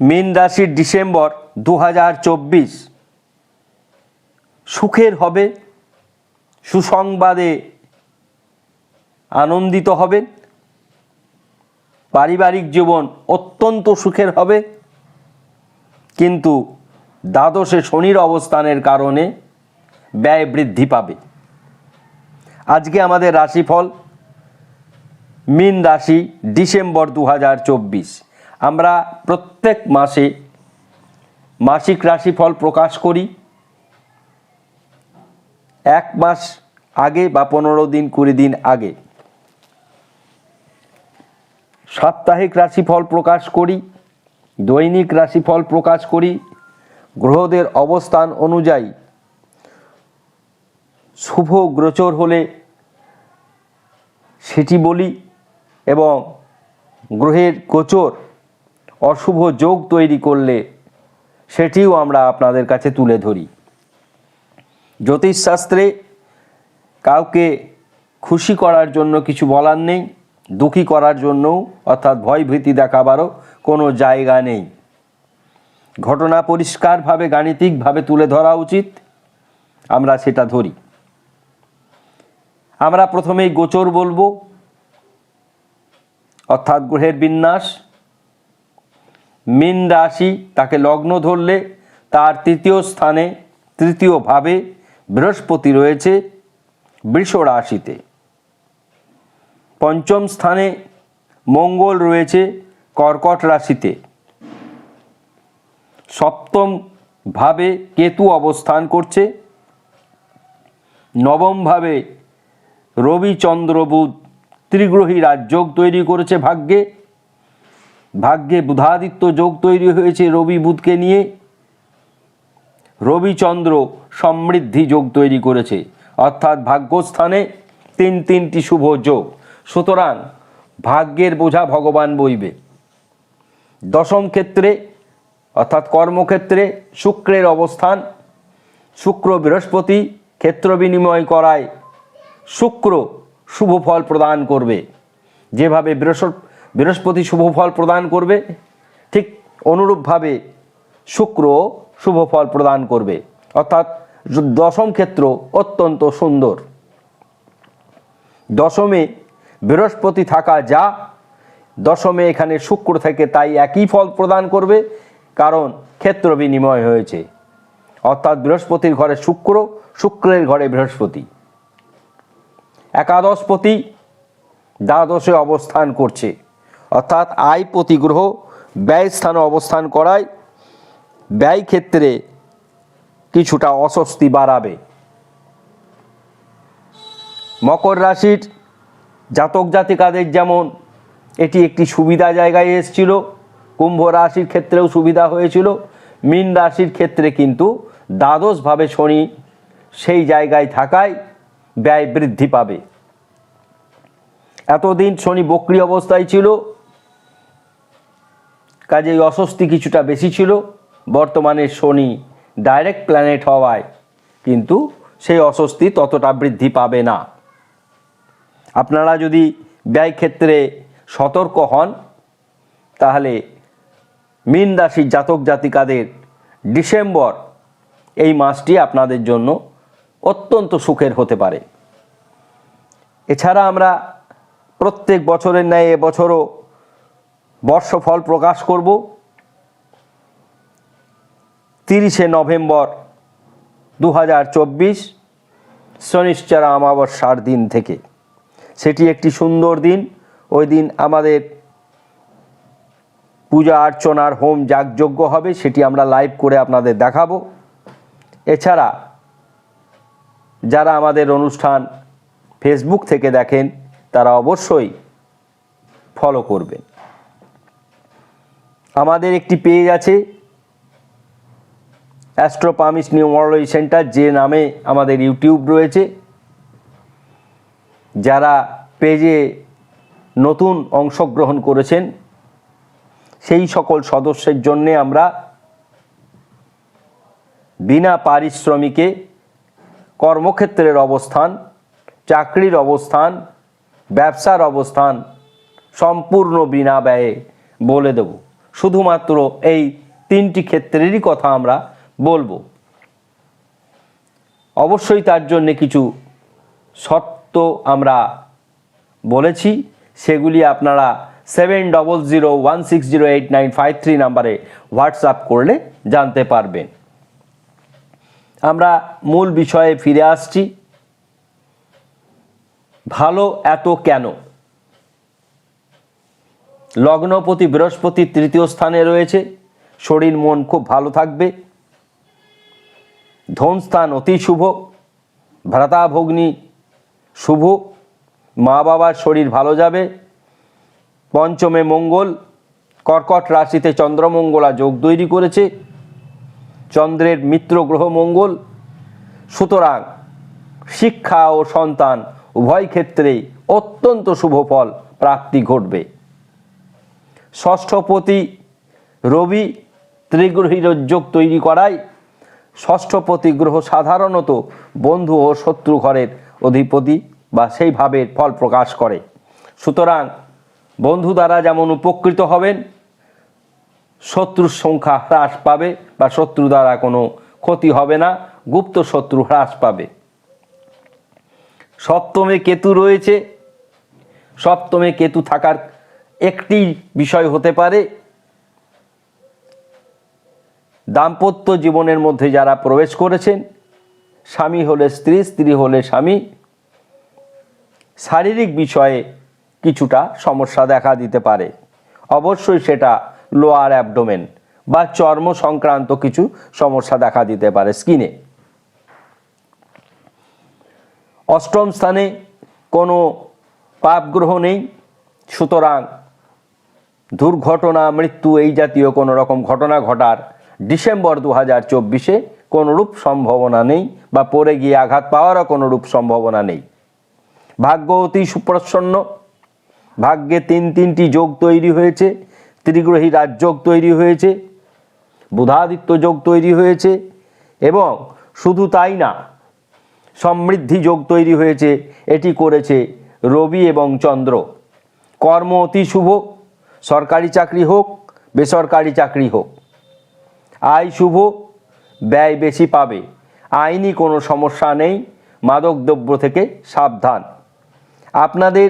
মীন রাশির ডিসেম্বর দু হাজার চব্বিশ। সুখের হবে, সুসংবাদে আনন্দিত হবেন, পারিবারিক জীবন অত্যন্ত সুখের হবে, কিন্তু দ্বাদশে শনির অবস্থানের কারণে ব্যয় বৃদ্ধি পাবে। আজকে আমাদের রাশিফল মিন রাশি ডিসেম্বর দু হাজার চব্বিশ। আমরা প্রত্যেক মাসে মাসিক রাশিফল প্রকাশ করি। এক মাস আগে বা পনেরো দিন, কুড়ি দিন আগে। সাপ্তাহিক রাশিফল প্রকাশ করি, দৈনিক রাশিফল প্রকাশ করি। গ্রহদের অবস্থান অনুযায়ী শুভ গ্রচর হলে সেটি বলি এবং গ্রহের গোচর অশুভ যোগ তৈরি করলে সেটিও আমরা আপনাদের কাছে তুলে ধরি। জ্যোতিষশাস্ত্রে কাউকে খুশি করার জন্য কিছু বলার নেই, দুঃখী করার জন্যও, অর্থাৎ ভয় ভীতি দেখাবারও কোনো জায়গা নেই। ঘটনা পরিষ্কারভাবে, গাণিতিকভাবে তুলে ধরা উচিত। আমরা সেটা ধরি। আমরা প্রথমেই গোচর বলব। অর্থাৎ গ্রহের বিন্যাস মিন রাশি তাকে লগ্ন ধরলে তার তৃতীয় স্থানে তৃতীয়ভাবে বৃহস্পতি রয়েছে বৃষ রাশিতে। পঞ্চম স্থানে মঙ্গল রয়েছে কর্কট রাশিতে। সপ্তম ভাবে কেতু অবস্থান করছে। নবম ভাবে রবি বুধ ত্রিগ্রহী রাজযোগ তৈরি করেছে ভাগ্যে। ভাগ্যে বুধাদিত্য যোগ তৈরি হয়েছে রবি বুধকে নিয়ে। রবিচন্দ্র সমৃদ্ধি যোগ তৈরি করেছে। অর্থাৎ ভাগ্যস্থানে তিন তিনটি শুভ যোগ। সুতরাং ভাগ্যের বোঝা ভগবান বইবে। দশম ক্ষেত্রে, অর্থাৎ কর্মক্ষেত্রে শুক্রের অবস্থান। শুক্র বৃহস্পতি ক্ষেত্র বিনিময় করায় শুক্র শুভ ফল প্রদান করবে। যেভাবে বৃহস্প- বৃহস্পতি শুভ ফল প্রদান করবে। ঠিক অনুরূপভাবে শুক্র শুভ ফল প্রদান করবে। অর্থাৎ দশম ক্ষেত্র অত্যন্ত সুন্দর। দশমে বৃহস্পতি থাকা যা, দশমে এখানে শুক্র থেকে তাই একই ফল প্রদান করবে, কারণ ক্ষেত্র বিনিময় হয়েছে। অর্থাৎ বৃহস্পতির ঘরে শুক্র, শুক্রের ঘরে বৃহস্পতি। একাদশপতি দ্বাদশে অবস্থান করছে। অর্থাৎ আয় প্রতিগ্রহ ব্যয় স্থানে অবস্থান করায় ব্যয় ক্ষেত্রে কিছুটা অস্বস্তি বাড়াবে। মকর রাশির জাতক জাতিকাদের যেমন এটি একটি সুবিধা জায়গায় এসেছিল, কুম্ভ রাশির ক্ষেত্রেও সুবিধা হয়েছিল, মীন রাশির ক্ষেত্রে কিন্তু দ্বাদশভাবে শনি সেই জায়গায় থাকায় ব্যয় বৃদ্ধি পাবে। এতদিন শনি বক্রি অবস্থায় ছিল কাজেই অস্বস্তি কিছুটা বেশি ছিল। বর্তমানে শনি ডাইরেক্ট প্ল্যানেট হওয়ায় কিন্তু সেই অস্বস্তি ততটা বৃদ্ধি পাবে না। আপনারা যদি ব্যয় ক্ষেত্রে সতর্ক হন, তাহলে মীন রাশির জাতক জাতিকাদের ডিসেম্বর এই মাসটি আপনাদের জন্য অত্যন্ত সুখের হতে পারে। এছাড়া আমরা প্রত্যেক বছরের ন্যায় এবছরও বর্ষফল প্রকাশ করব তিরিশে নভেম্বর দু হাজার চব্বিশ শনিশ্চরা অমাবস্যার দিন থেকে। সেটি একটি সুন্দর দিন। ওই দিন আমাদের পূজা অর্চনার হোম যাগযজ্ঞ হবে, সেটি আমরা লাইভ করে আপনাদের দেখাবো। এছাড়া যারা আমাদের অনুষ্ঠান ফেসবুক থেকে দেখেন, তারা অবশ্যই ফলো করবেন। আমাদের একটি পেজ আছে অ্যাস্ট্রোপামিস নিউমোরোলজি সেন্টার যে নামে আমাদের ইউটিউব রয়েছে। যারা পেজে নতুন অংশগ্রহণ করেছেন, সেই সকল সদস্যের জন্যে আমরা বিনা পারিশ্রমিকে কর্মক্ষেত্রের অবস্থান, চাকরির অবস্থান, ব্যবসার অবস্থান সম্পূর্ণ বিনা ব্যয়ে বলে দেব। শুধুমাত্র এই তিনটি ক্ষেত্রেরই কথা আমরা বলব। অবশ্যই তার জন্য কিছু শর্ত আমরা বলেছি, সেগুলি আপনারা seven double zero one six zero eight nine five three নাম্বারে হোয়াটসঅ্যাপ করলে জানতে পারবেন। আমরা মূল বিষয়ে ফিরে আসছি। ভালো এত কেন? লগ্নপতি বৃহস্পতি তৃতীয় স্থানে রয়েছে। শরীর, মন খুব ভালো থাকবে। ধন স্থান অতি শুভ। ভ্রাতা ভগ্নী শুভ। মা বাবার শরীর ভালো যাবে। পঞ্চমে মঙ্গল। কর্কট রাশিতে চন্দ্রমঙ্গলা যোগ তৈরি করেছে। চন্দ্রের মিত্র গ্রহ মঙ্গল। সুতরাং শিক্ষা ও সন্তান উভয় ক্ষেত্রেই অত্যন্ত শুভ ফল, প্রাপ্তি ঘটবে। ষষ্ঠপতি রবি ত্রিগ্রহীর যোগ তৈরি করায় ষষ্ঠপতি গ্রহ সাধারণত বন্ধু ও শত্রু ঘরের অধিপতি বা সেই ভাবের ফল প্রকাশ করে। সুতরাং বন্ধু দ্বারা যেমন উপকৃত হবেন, শত্রুর সংখ্যা হ্রাস পাবে বা শত্রু দ্বারা কোনো ক্ষতি হবে না, গুপ্ত শত্রু হ্রাস পাবে। সপ্তমে কেতু রয়েছে। সপ্তমে কেতু থাকার একটি বিষয় হতে পারে। দাম্পত্য জীবনের মধ্যে যারা প্রবেশ করেছেন, স্বামী হলে স্ত্রী স্ত্রী হলে স্বামী, শারীরিক বিষয়ে কিছুটা সমস্যা দেখা দিতে পারে। অবশ্যই সেটা লোয়ার অ্যাবডোমেন বা চর্ম সংক্রান্ত কিছু সমস্যা দেখা দিতে পারে স্কিনে অষ্টম স্থানে কোনো পাপ গ্রহ নেই, সুতরাং দুর্ঘটনা, মৃত্যু এই জাতীয় কোনো রকম ঘটনা ঘটার ডিসেম্বর দু হাজার চব্বিশে কোনোরূপ সম্ভাবনা নেই বা পড়ে গিয়ে আঘাত পাওয়ারও কোনোরূপ সম্ভাবনা নেই। ভাগ্য অতি সুপ্রসন্ন। ভাগ্যে তিন তিনটি যোগ তৈরি হয়েছে, ত্রিগ্রহী রাজযোগ তৈরি হয়েছে, বুধাদিত্য যোগ তৈরি হয়েছে এবং শুধু তাই না, সমৃদ্ধি যোগ তৈরি হয়েছে, এটি করেছে রবি এবং চন্দ্র। কর্ম অতি শুভ। সরকারি চাকরি হোক, বেসরকারি চাকরি হোক। আয় শুভ, ব্যয় বেশি পাবে। আইনি কোনো সমস্যা নেই মাদক দ্রব্য থেকে সাবধান। আপনাদের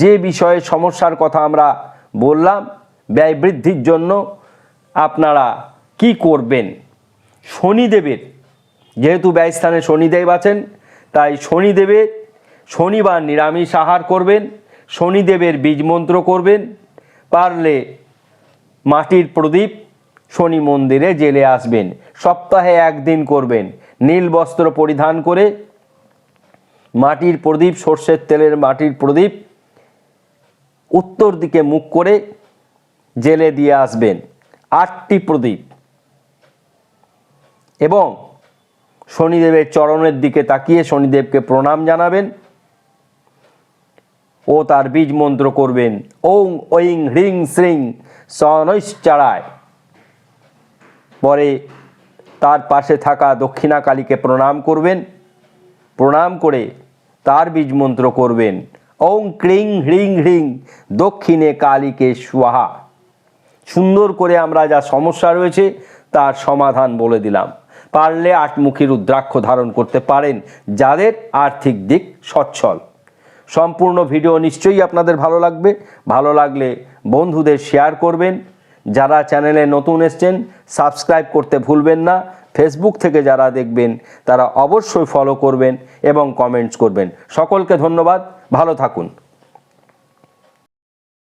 যে বিষয়ে সমস্যার কথা আমরা বললাম, ব্যয় বৃদ্ধির জন্য আপনারা কি করবেন? শনিদেবের, যেহেতু ব্যয়স্থানে শনিদেব আছেন, তাই শনিদেবের শনিবার নিরামিষ আহার করবেন, শনিদেবের বীজ মন্ত্র করবেন পারলে মাটির প্রদীপ শনি মন্দিরে জেলে আসবেন। সপ্তাহে একদিন করবেন। নীল বস্ত্র পরিধান করে মাটির প্রদীপ, সর্ষের তেলের মাটির প্রদীপ উত্তর দিকে মুখ করে জেলে দিয়ে আসবেন। আটটি প্রদীপ। এবং শনিদেবের চরণের দিকে তাকিয়ে শনিদেবকে প্রণাম জানাবেন। ও তার বীজ মন্ত্র করবেন। ওং ঐং হ্রিং শ্রিং সনৈশ্চারায়। পরে তার পাশে থাকা দক্ষিণা কালীকে প্রণাম করবেন। প্রণাম করে তার বীজ মন্ত্র করবেন। ওং ক্রিং হ্রিং হ্রিং দক্ষিণে কালীকে সুয়াহা। সুন্দর করে আমরা যা সমস্যা রয়েছে তার সমাধান বলে দিলাম। পারলে আটমুখী রুদ্রাক্ষ ধারণ করতে পারেন। যাদের আর্থিক দিক সচ্ছল। সম্পূর্ণ ভিডিও নিশ্চয়ই আপনাদের ভালো লাগবে। ভালো লাগলে বন্ধুদের শেয়ার করবেন। যারা চ্যানেলে নতুন এসছেন সাবস্ক্রাইব করতে ভুলবেন না। ফেসবুক থেকে যারা দেখবেন, তারা অবশ্যই ফলো করবেন এবং কমেন্টস করবেন। সকলকে ধন্যবাদ। ভালো থাকুন।